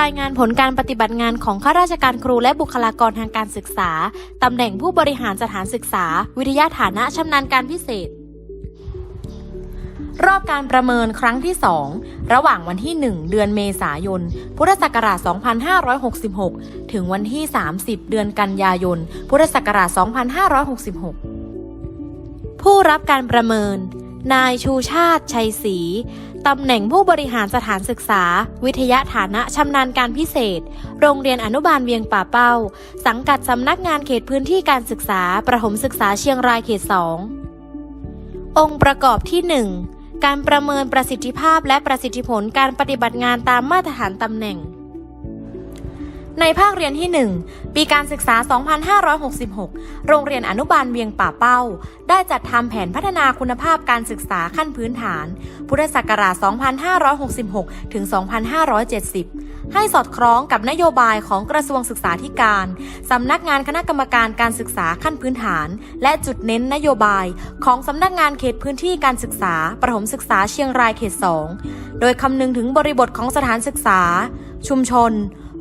รายงานผลการปฏิบัติงานของข้าราชการครูและบุคลากรทางการศึกษา ตำแหน่งผู้บริหารสถานศึกษา วิทยาฐานะชำนาญการพิเศษ รอบการประเมินครั้งที่ 2 ระหว่างวันที่ 1 เดือนเมษายน พุทธศักราช 2566 ถึงวันที่ 30 เดือนกันยายน พุทธศักราช 2566 ผู้รับการประเมิน นายชูชาติ ชัยศรีตำแหน่งผู้บริหารสถานศึกษา วิทยาฐานะชำนาญการพิเศษ โรงเรียนอนุบาลเวียงป่าเป้า สังกัดสำนักงานเขตพื้นที่การศึกษา ประถมศึกษาเชียงรายเขต2องค์ประกอบที่ 1 การประเมินประสิทธิภาพและประสิทธิผลการปฏิบัติงานตามมาตรฐานตำแหน่ง ในภาคเรียนที่ 1 ปีการศึกษา 2566 โรงเรียนอนุบาลเวียงป่าเป้า ได้จัดทำแผนพัฒนาคุณภาพการศึกษาขั้นพื้นฐาน พุทธศักราช 2566 ถึง 2570 ให้สอดคล้องกับนโยบายของกระทรวงศึกษาธิการ สำนักงานคณะกรรมการการศึกษาขั้นพื้นฐาน และจุดเน้นนโยบาย ของสำนักงานเขตพื้นที่การศึกษา ประถมศึกษาเชียงรายเขต 2 โดยคำนึงถึงบริบทของสถานศึกษา ชุมชน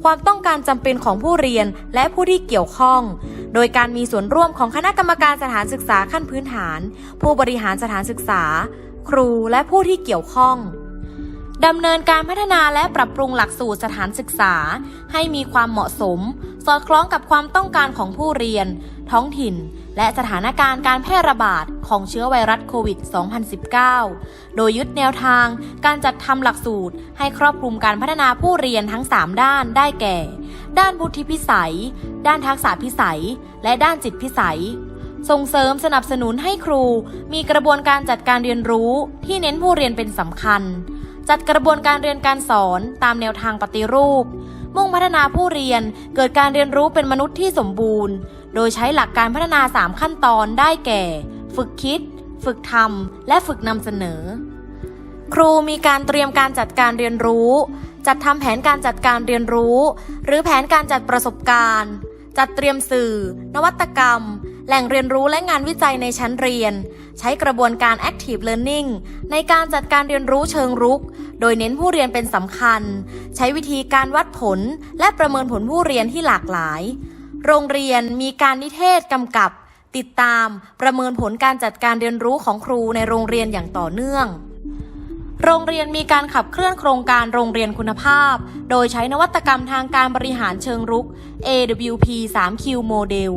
ความต้องการจำเป็นของผู้เรียนและผู้ที่เกี่ยวข้อง โดยการมีส่วนร่วมของคณะกรรมการสถานศึกษาขั้นพื้นฐาน ผู้บริหารสถานศึกษา ครูและผู้ที่เกี่ยวข้องดำเนินการพัฒนาและปรับปรุงหลักสูตรสถานศึกษา ให้มีความเหมาะสม สอดคล้องกับความต้องการของผู้เรียน ท้องถิ่น และสถานการณ์การแพร่ระบาดของเชื้อไวรัสโควิด 2019 โดยยึดแนวทางการจัดทำหลักสูตร ให้ครอบคลุมการพัฒนาผู้เรียนทั้ง 3 ด้านได้แก่ ด้านบุธิพิสัย ด้านทักษะพิสัย และด้านจิตพิสัย ส่งเสริมสนับสนุนให้ครู มีกระบวนการจัดการเรียนรู้ที่เน้นผู้เรียนเป็นสำคัญ จัดกระบวนการเรียนการสอนตามแนวทางปฏิรูป มุ่งพัฒนาผู้เรียนเกิดการเรียนรู้เป็นมนุษย์ที่สมบูรณ์ โดยใช้หลักการพัฒนา 3 ขั้นตอนได้แก่ ฝึกคิด ฝึกทำ และฝึกนำเสนอ ครูมีการเตรียมการจัดการเรียนรู้ จัดทำแผนการจัดการเรียนรู้ หรือแผนการจัดประสบการณ์ จัดเตรียมสื่อ นวัตกรรม แหล่งเรียนรู้และงานวิจัยในชั้นเรียน ใช้กระบวนการ active learning ในการจัดการเรียนรู้เชิงรุก โดยเน้นผู้เรียนเป็นสำคัญ ใช้วิธีการวัดผล และประเมินผลผู้เรียนที่หลากหลาย โรงเรียนมีการนิเทศกำกับ ติดตามประเมินผลการจัดการเรียนรู้ของครูในโรงเรียนอย่างต่อเนื่อง โรงเรียนมีการขับเคลื่อนโครงการโรงเรียนคุณภาพ โดยใช้นวัตกรรมทางการบริหารเชิงรุก AWP 3Q โมเดล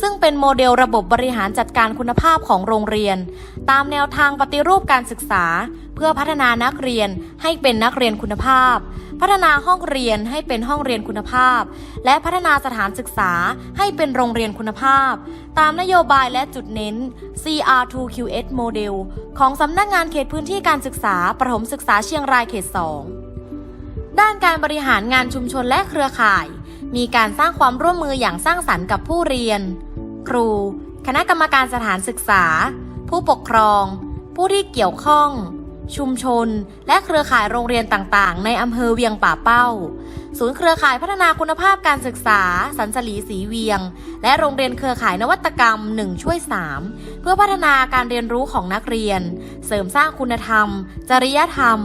ซึ่งเป็นโมเดลระบบบริหารจัดการคุณภาพของโรงเรียน ตามแนวทางปฏิรูปการศึกษา เพื่อพัฒนานักเรียนให้เป็นนักเรียนคุณภาพ พัฒนาห้องเรียนให้เป็นห้องเรียนคุณภาพ และพัฒนาสถานศึกษาให้เป็นโรงเรียนคุณภาพ ตามนโยบายและจุดเน้น CR2QS โมเดลของสำนักงานเขตพื้นที่การศึกษาประถมศึกษาเชียงรายเขต 2 ด้านการบริหารงานชุมชนและเครือข่าย มีการสร้างความร่วมมืออย่างสร้างสรรค์กับผู้เรียน ครู คณะกรรมการสถานศึกษา ผู้ปกครอง ผู้ที่เกี่ยวข้อง ชุมชน และเครือข่ายโรงเรียนต่างๆ ในอำเภอเวียงป่าเป้า ศูนย์เครือข่ายพัฒนาคุณภาพการศึกษา สันสลีสีเวียง และโรงเรียนเครือข่ายนวัตกรรม 1 ช่วย 3 เพื่อพัฒนาการเรียนรู้ของนักเรียน เสริมสร้างคุณธรรม จริยธรรม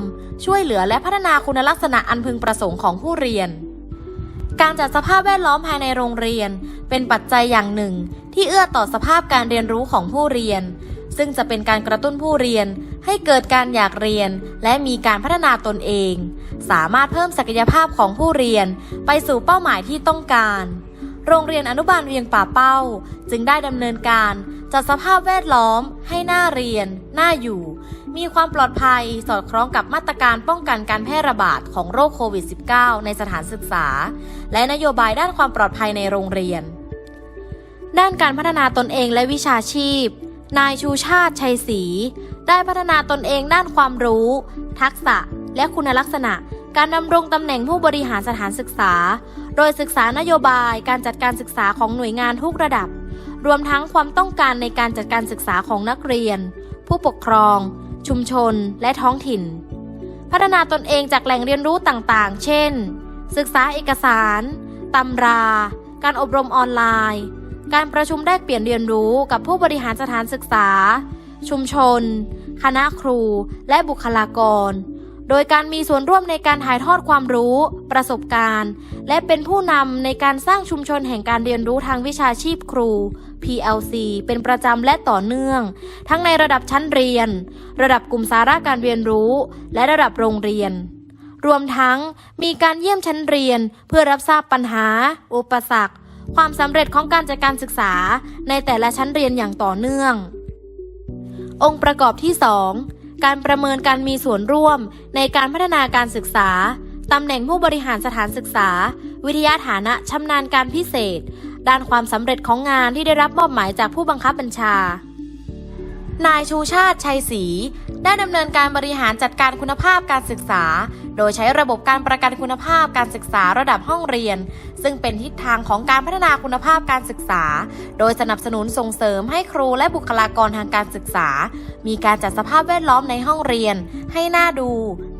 ช่วยเหลือและพัฒนาคุณลักษณะอันพึงประสงค์ของผู้เรียนการจัดสภาพแวดล้อมภายในโรงเรียน เป็นปัจจัยอย่างหนึ่ง ที่เอื้อต่อสภาพการเรียนรู้ของผู้เรียน ซึ่งจะเป็นการกระตุ้นผู้เรียนให้เกิดการอยากเรียน และมีการพัฒนาตนเอง สามารถเพิ่มศักยภาพของผู้เรียนไปสู่เป้าหมายที่ต้องการ โรงเรียนอนุบาลเวียงป่าเป้า จึงได้ดำเนินการจัดสภาพแวดล้อม ให้หน้าเรียน น่าอยู่ มีความปลอดภัยสอดคล้องกับมาตรการป้องกันการแพร่ระบาดของโรคโควิด -19 ในสถานศึกษา และนโยบายด้านความปลอดภัยในโรงเรียน ด้านการพัฒนาตนเองและวิชาชีพ นายชูชาติชัยศรีได้พัฒนาตนเองด้านความรู้ ทักษะ และคุณลักษณะ การดำรงตำแหน่งผู้บริหารสถานศึกษา โดยศึกษานโยบายการจัดการศึกษาของหน่วยงานทุกระดับ รวมทั้งความต้องการในการจัดการศึกษาของนักเรียน ผู้ปกครอง ชุมชน และท้องถิ่น พัฒนาตนเองจากแหล่งเรียนรู้ต่างๆ เช่น ศึกษาเอกสาร ตำรา การอบรมออนไลน์ การประชุมแลกเปลี่ยนเรียนรู้กับผู้บริหารสถานศึกษา ชุมชน คณะครู และบุคลากร โดยการมีส่วนร่วมในการถ่ายทอดความรู้ ประสบการณ์ และเป็นผู้นำในการสร้างชุมชนแห่งการเรียนรู้ทางวิชาชีพครู PLC เป็นประจำและต่อเนื่อง ทั้งในระดับชั้นเรียน ระดับกลุ่มสาระการเรียนรู้ และระดับโรงเรียนรวมทั้งมีการเยี่ยมชั้นเรียนเพื่อรับทราบปัญหา อุปสรรค ความสำเร็จของการจัดการศึกษาในแต่ละชั้นเรียนอย่างต่อเนื่อง องค์ประกอบที่ 2 การประเมินการมีส่วนร่วมในการพัฒนาการศึกษาตำแหน่งผู้บริหารสถานศึกษา วิทยาฐานะชำนาญการพิเศษ ด้านความสำเร็จของงานที่ได้รับมอบหมายจากผู้บังคับบัญชา นายชูชาติชัยศรีได้ดำเนินการบริหารจัดการคุณภาพการศึกษา โดยใช้ระบบการประกันคุณภาพการศึกษาระดับห้องเรียน ซึ่งเป็นทิศทางของการพัฒนาคุณภาพการศึกษา โดยสนับสนุนส่งเสริมให้ครูและบุคลากรทางการศึกษา มีการจัดสภาพแวดล้อมในห้องเรียน ให้น่าดู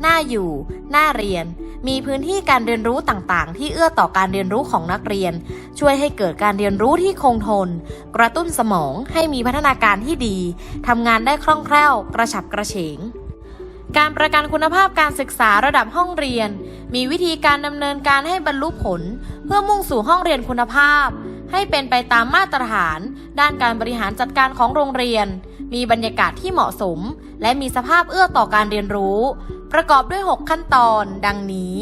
น่าอยู่ น่าเรียน มีพื้นที่การเรียนรู้ต่างๆ ที่เอื้อต่อการเรียนรู้ของนักเรียน ช่วยให้เกิดการเรียนรู้ที่คงทน กระตุ้นสมองให้มีพัฒนาการที่ดีทำงานได้คล่องแคล่ว กระฉับกระเฉง การประกันคุณภาพการศึกษาระดับห้องเรียน มีวิธีการดำเนินการให้บรรลุผล เพื่อมุ่งสู่ห้องเรียนคุณภาพ ให้เป็นไปตามมาตรฐาน ด้านการบริหารจัดการของโรงเรียน มีบรรยากาศที่เหมาะสม และมีสภาพเอื้อต่อการเรียนรู้ ประกอบด้วย 6 ขั้นตอน ดังนี้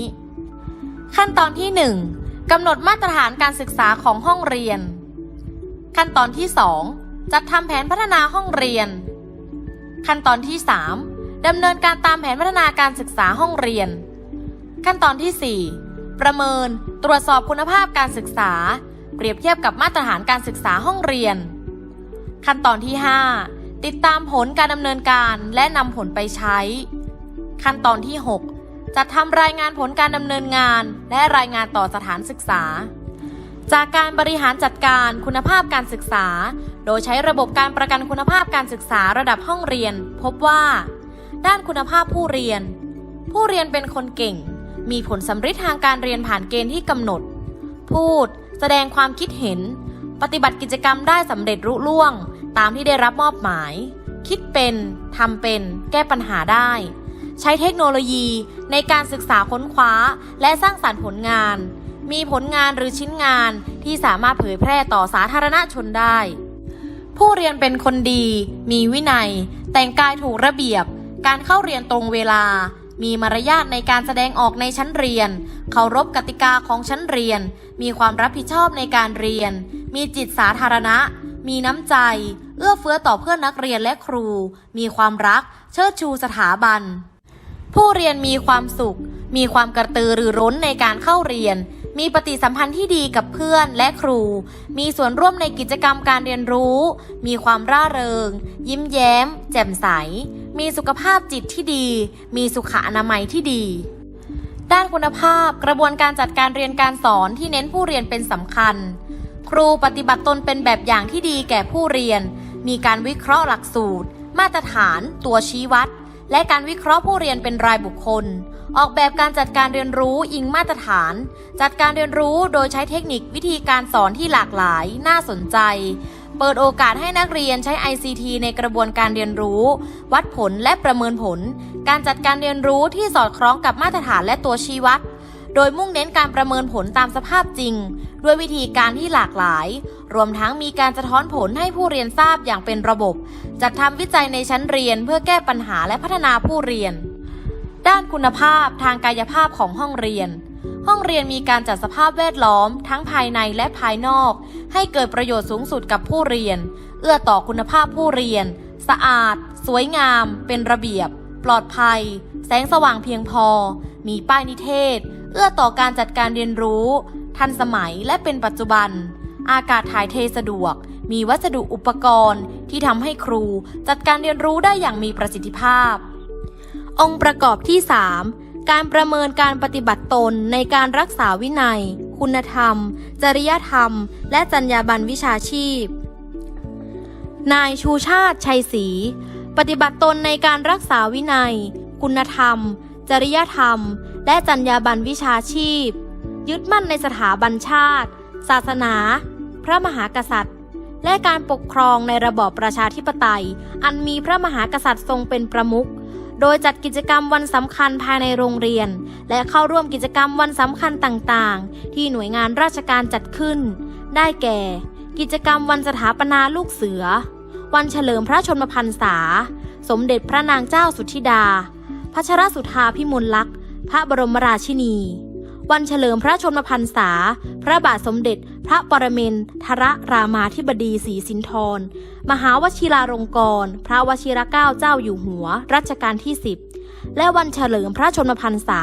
ขั้นตอนที่ 1กำหนดมาตรฐานการศึกษาของห้องเรียน ขั้นตอนที่ 2 จัดทำแผนพัฒนาห้องเรียน ขั้นตอนที่ 3 ดำเนินการตามแผนพัฒนาการศึกษาห้องเรียน ขั้นตอนที่ 4 ประเมินตรวจสอบคุณภาพการศึกษา เปรียบเทียบกับมาตรฐานการศึกษาห้องเรียน ขั้นตอนที่ 5 ติดตามผลการดำเนินการและนำผลไปใช้ ขั้นตอนที่ 6 จัดทำรายงานผลการดำเนินงาน และรายงานต่อสถานศึกษา จากการบริหารจัดการคุณภาพการศึกษา โดยใช้ระบบการประกันคุณภาพการศึกษาระดับห้องเรียน พบว่า ด้านคุณภาพผู้เรียน ผู้เรียนเป็นคนเก่ง มีผลสำฤทธิ์ทางการเรียนผ่านเกณฑ์ที่กำหนด พูด แสดงความคิดเห็น ปฏิบัติกิจกรรมได้สำเร็จรุ่ล่วง ตามที่ได้รับมอบหมาย คิดเป็นทำเป็น แก้ปัญหาได้ ใช้เทคโนโลยีในการศึกษาค้นคว้า และสร้างสารรค์ผลงาน มีผลงานหรือชิ้นงานที่สามารถเผยแพร่ต่อสาธารณชนได้ผู้เรียนเป็นคนดี มีวินัย แต่งกายถูกระเบียบ การเข้าเรียนตรงเวลา มีมารยาทในการแสดงออกในชั้นเรียน เคารพกติกาของชั้นเรียน มีความรับผิดชอบในการเรียน มีจิตสาธารณะ มีน้ำใจ เอื้อเฟื้อต่อเพื่อนนักเรียนและครู มีความรัก เชิดชูสถาบัน ผู้เรียนมีความสุข มีความกระตือรือร้นในการเข้าเรียน มีปฏิสัมพันธ์ที่ดีกับเพื่อนและครู มีส่วนร่วมในกิจกรรมการเรียนรู้ มีความร่าเริง ยิ้มแย้ม แจ่มใส มีสุขภาพจิตที่ดี มีสุขอนามัยที่ดี ด้านคุณภาพกระบวนการจัดการเรียนการสอนที่เน้นผู้เรียนเป็นสำคัญ ครูปฏิบัติตนเป็นแบบอย่างที่ดีแก่ผู้เรียน มีการวิเคราะห์หลักสูตร มาตรฐาน ตัวชี้วัด และการวิเคราะห์ผู้เรียนเป็นรายบุคคล ออกแบบการจัดการเรียนรู้อิงมาตรฐาน จัดการเรียนรู้โดยใช้เทคนิควิธีการสอนที่หลากหลาย น่าสนใจ เปิดโอกาสให้นักเรียนใช้ ICT ในกระบวนการเรียนรู้ วัดผลและประเมินผล การจัดการเรียนรู้ที่สอดคล้องกับมาตรฐานและตัวชี้วัด โดยมุ่งเน้นการประเมินผลตามสภาพจริง ด้วยวิธีการที่หลากหลาย รวมทั้งมีการสะท้อนผลให้ผู้เรียนทราบอย่างเป็นระบบ จัดทำวิจัยในชั้นเรียนเพื่อแก้ปัญหาและพัฒนาผู้เรียน ด้านคุณภาพทางกายภาพของห้องเรียนห้องเรียนมีการจัดสภาพแวดล้อม ทั้งภายในและภายนอก ให้เกิดประโยชน์สูงสุดกับผู้เรียน เอื้อต่อคุณภาพผู้เรียน สะอาด สวยงาม เป็นระเบียบ ปลอดภัย แสงสว่างเพียงพอ มีป้ายนิเทศ เอื้อต่อการจัดการเรียนรู้ ทันสมัยและเป็นปัจจุบัน อากาศถ่ายเทสะดวก มีวัสดุอุปกรณ์ ที่ทำให้ครูจัดการเรียนรู้ได้อย่างมีประสิทธิภาพ องค์ประกอบที่ 3 การประเมินการปฏิบัติตนในการรักษาวินัย คุณธรรม จริยธรรม และจรรยาบรรณวิชาชีพ นายชูชาติชัยศรีปฏิบัติตนในการรักษาวินัย คุณธรรม จริยธรรม และจรรยาบรรณวิชาชีพ ยึดมั่นในสถาบันชาติ ศาสนา พระมหากษัตริย์ และการปกครองในระบอบประชาธิปไตย อันมีพระมหากษัตริย์ทรงเป็นประมุข โดยจัดกิจกรรมวันสำคัญภายในโรงเรียน และเข้าร่วมกิจกรรมวันสำคัญต่างๆ ที่หน่วยงานราชการจัดขึ้น ได้แก่ กิจกรรมวันสถาปนาลูกเสือ วันเฉลิมพระชนมพรรษา สมเด็จพระนางเจ้าสุธิดา พัชรสุธาพิมลลักษณ์ พระบรมราชินี วันเฉลิมพระชนมพรรษา พระบาทสมเด็จ พระปรเมนทรรามาธิบดีศรีสินธร มหาวชิราลงกรณ์พระวชิรเกล้าเจ้าอยู่หัว รัชกาลที่10และวันเฉลิมพระชนมพรรษา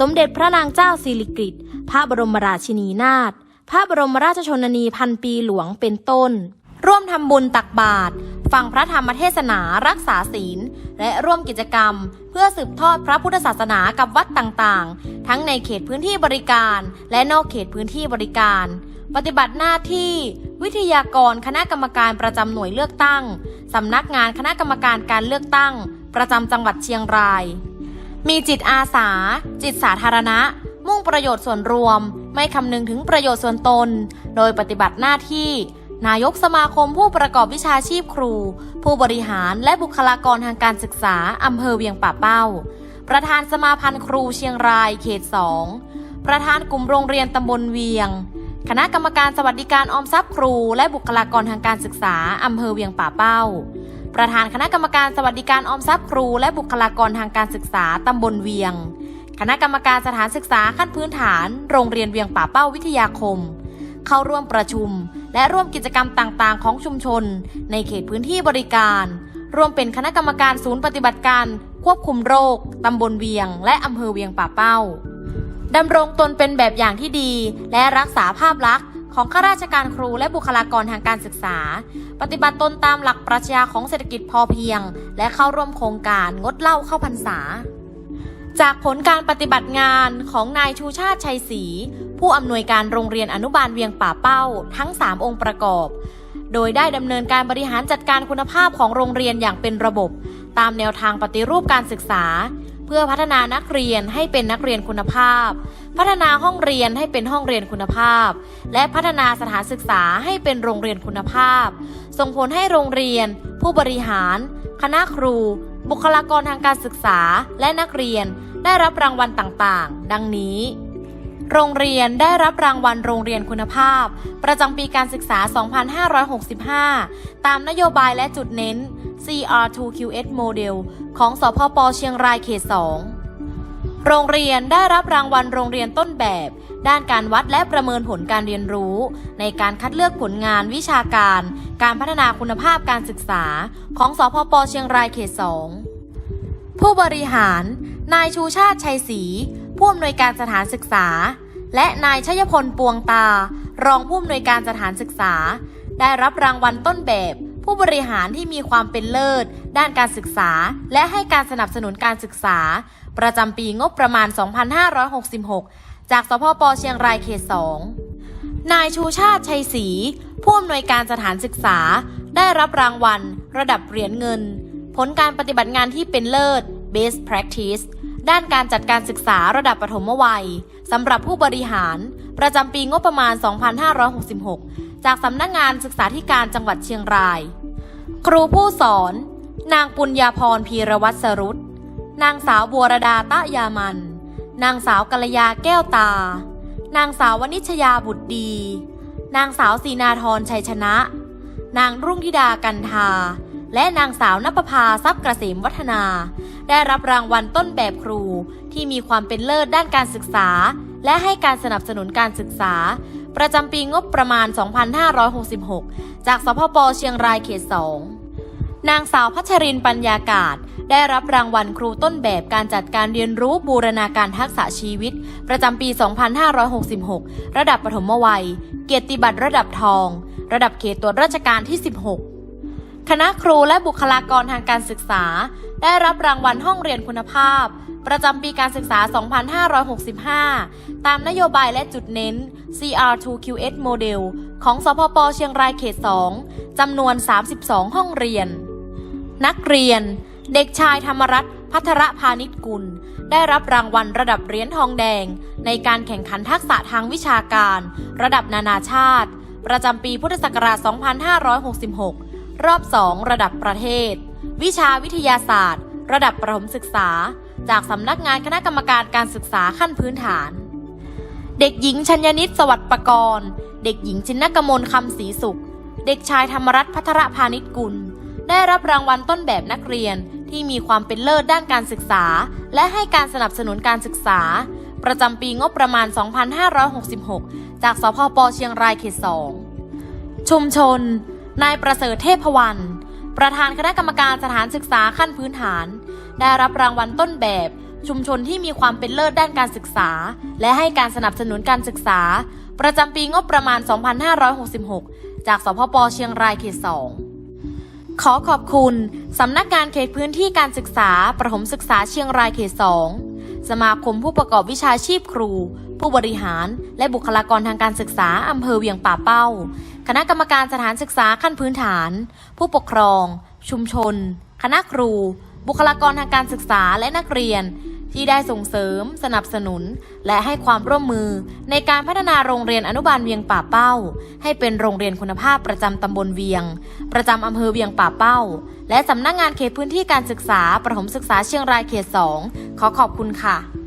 สมเด็จพระนางเจ้าสิริกิติ์พระบรมราชินีนาถพระบรมราชชนนีพันปีหลวงเป็นต้น ร่วมทำบุญตักบาตรฟังพระธรรมเทศนารักษาศีล และร่วมกิจกรรม เพื่อสืบทอดพระพุทธศาสนากับวัดต่างๆ ทั้งในเขตพื้นที่บริการ และนอกเขตพื้นที่บริการ ปฏิบัติหน้าที่ วิทยากรคณะกรรมการประจำหน่วยเลือกตั้งสำนักงานคณะกรรมการการเลือกตั้ง ประจำจังหวัดเชียงราย มีจิตอาสา จิตสาธารณะ มุ่งประโยชน์ส่วนรวม ไม่คำนึงถึงประโยชน์ส่วนตน โดยปฏิบัติหน้าที่ นายกสมาคมผู้ประกอบวิชาชีพครู ผู้บริหารและบุคลากรทางการศึกษาอำเภอเวียงป่าเป้า ประธานสมาพันธ์ครูเชียงรายเขต2ประธานกลุ่มโรงเรียนตำบลเวียง คณะกรรมการสวัสดิการออมทรัพย์ครู และบุคลากรทางการศึกษาอำเภอเวียงป่าเป้า ประธานคณะกรรมการสวัสดิการออมทรัพย์ครู และบุคลากรทางการศึกษาตำบลเวียง คณะกรรมการสถานศึกษาขั้นพื้นฐาน โรงเรียนเวียงป่าเป้าวิทยาคม เข้าร่วมประชุม และร่วมกิจกรรมต่างๆ ของชุมชน ในเขตพื้นที่บริการร่วมเป็นคณะกรรมการศูนย์ปฏิบัติการ ควบคุมโรค ตำบลเวียง และอำเภอเวียงป่าเป้าดำรงตนเป็นแบบอย่างที่ดี และรักษาภาพลักษณ์ของข้าราชการครูและบุคลากรทางการศึกษา ปฏิบัติตนตามหลักปรัชญาของเศรษฐกิจพอเพียง และเข้าร่วมโครงการงดเหล้าเข้าพรรษา จากผลการปฏิบัติงานของนายชูชาติชัยศรี ผู้อำนวยการโรงเรียนอนุบาลเวียงป่าเป้า ทั้ง 3 องค์ประกอบ โดยได้ดำเนินการบริหารจัดการคุณภาพของโรงเรียนอย่างเป็นระบบ ตามแนวทางปฏิรูปการศึกษา เพื่อพัฒนานักเรียนให้เป็นนักเรียนคุณภาพ พัฒนาห้องเรียนให้เป็นห้องเรียนคุณภาพ และพัฒนาสถานศึกษาให้เป็นโรงเรียนคุณภาพ ส่งผลให้โรงเรียน ผู้บริหาร คณะครู บุคลากรทางการศึกษา และนักเรียนได้รับรางวัลต่างๆ ดังนี้ โรงเรียนได้รับรางวัลโรงเรียนคุณภาพ ประจำปีการศึกษา 2565 ตามนโยบายและจุดเน้น CR2QS Model ของสพปเชียงรายเขต 2 โรงเรียนได้รับรางวัลโรงเรียนต้นแบบ ด้านการวัดและประเมินผลการเรียนรู้ ในการคัดเลือกผลงานวิชาการ การพัฒนาคุณภาพการศึกษา ของสพปเชียงรายเขต 2 ผู้บริหาร นายชูชาติชัยศรี ผู้อำนวยการสถานศึกษา และนายชยพลปวงตา รองผู้อำนวยการสถานศึกษา ได้รับรางวัลต้นแบบ ผู้บริหารที่มีความเป็นเลิศ ด้านการศึกษา และให้การสนับสนุนการศึกษา ประจำปีงบประมาณ 2566 จากสพปเชียงรายเขต 2 นายชูชาติชัยศรีผู้อำนวยการสถานศึกษา ได้รับรางวัล ระดับเหรียญเงิน ผลการปฏิบัติงานที่เป็นเลิศ Best Practice ด้านการจัดการศึกษาระดับปฐมวัยสำหรับผู้บริหาร ประจำปีงบประมาณ 2566 จากสำนักงานศึกษาธิการจังหวัดเชียงราย ครูผู้สอน นางปุญญาพรพีรวัตรสรุตนางสาวบัวรดาตะยามัน นางสาวกัลยาแก้วตา นางสาววนิชยาบุตรดี นางสาวสีนาธรชัยชนะ นางรุ่งธิดากันทา และนางสาวนภพาทรัพย์เกษมวัฒนา ได้รับรางวัลต้นแบบครูที่มีความเป็นเลิศด้านการศึกษา และให้การสนับสนุนการศึกษา ประจำปีงบประมาณ 2566 จากสพปเชียงรายเขต 2 นางสาวพัชรินปัญญากาศ ได้รับรางวัลครูต้นแบบการจัดการเรียนรู้บูรณาการทักษะชีวิต ประจำปี 2566 ระดับปฐมวัย เกียรติบัตรระดับทอง ระดับเขตตรวจราชการที่ 16 คณะครูและบุคลากรทางการศึกษา ได้รับรางวัลห้องเรียนคุณภาพ ประจำปีการศึกษา 2565 ตามนโยบายและจุดเน้น CR2QS Model ของสพปเชียงรายเขต 2 จำนวน 32 ห้องเรียน นักเรียน เด็กชายธรรมรัตน์พัทรพาณิชกุล ได้รับรางวัลระดับเหรียญทองแดง ในการแข่งขันทักษะทางวิชาการ ระดับนานาชาติ ประจำปีพุทธศักราช 2566 รอบ 2 ระดับประเทศ วิชาวิทยาศาสตร์ ระดับประถมศึกษา จากสำนักงานคณะกรรมการการศึกษาขั้นพื้นฐาน เด็กหญิงชัญญนิตสวัสดิ์ประกรณ์ เด็กหญิงชินกมลคำศรีสุข เด็กชายธรรมรัตน์พัทรพาณิชกุล ได้รับรางวัลต้นแบบนักเรียนที่มีความเป็นเลิศด้านการศึกษา และให้การสนับสนุนการศึกษา ประจำปีงบประมาณ 2566 จากสพปเชียงรายเขต 2 ชุมชน นายประเสริฐเทพวรรณประธานคณะกรรมการสถานศึกษาขั้นพื้นฐาน ได้รับรางวัลต้นแบบ ชุมชนที่มีความเป็นเลิศด้านการศึกษา และให้การสนับสนุนการศึกษา ประจำปีงบประมาณ 2566 จากสพปเชียงรายเขต 2 ขอขอบคุณสำนักงานเขตพื้นที่การศึกษา ประถมศึกษาเชียงรายเขต 2 สมาคมผู้ประกอบวิชาชีพครู ผู้บริหาร และบุคลากรทางการศึกษาอำเภอเวียงป่าเป้า คณะกรรมการสถานศึกษาขั้นพื้นฐาน ผู้ปกครอง ชุมชน คณะครู บุคลากรทางการศึกษาและนักเรียน ที่ได้ส่งเสริม สนับสนุน และให้ความร่วมมือในการพัฒนาโรงเรียนอนุบาลเวียงป่าเป้า ให้เป็นโรงเรียนคุณภาพประจำตำบลเวียง ประจำอำเภอเวียงป่าเป้า และสำนักงานเขตพื้นที่การศึกษา ประถมศึกษาเชียงรายเขต 2 ขอขอบคุณค่ะ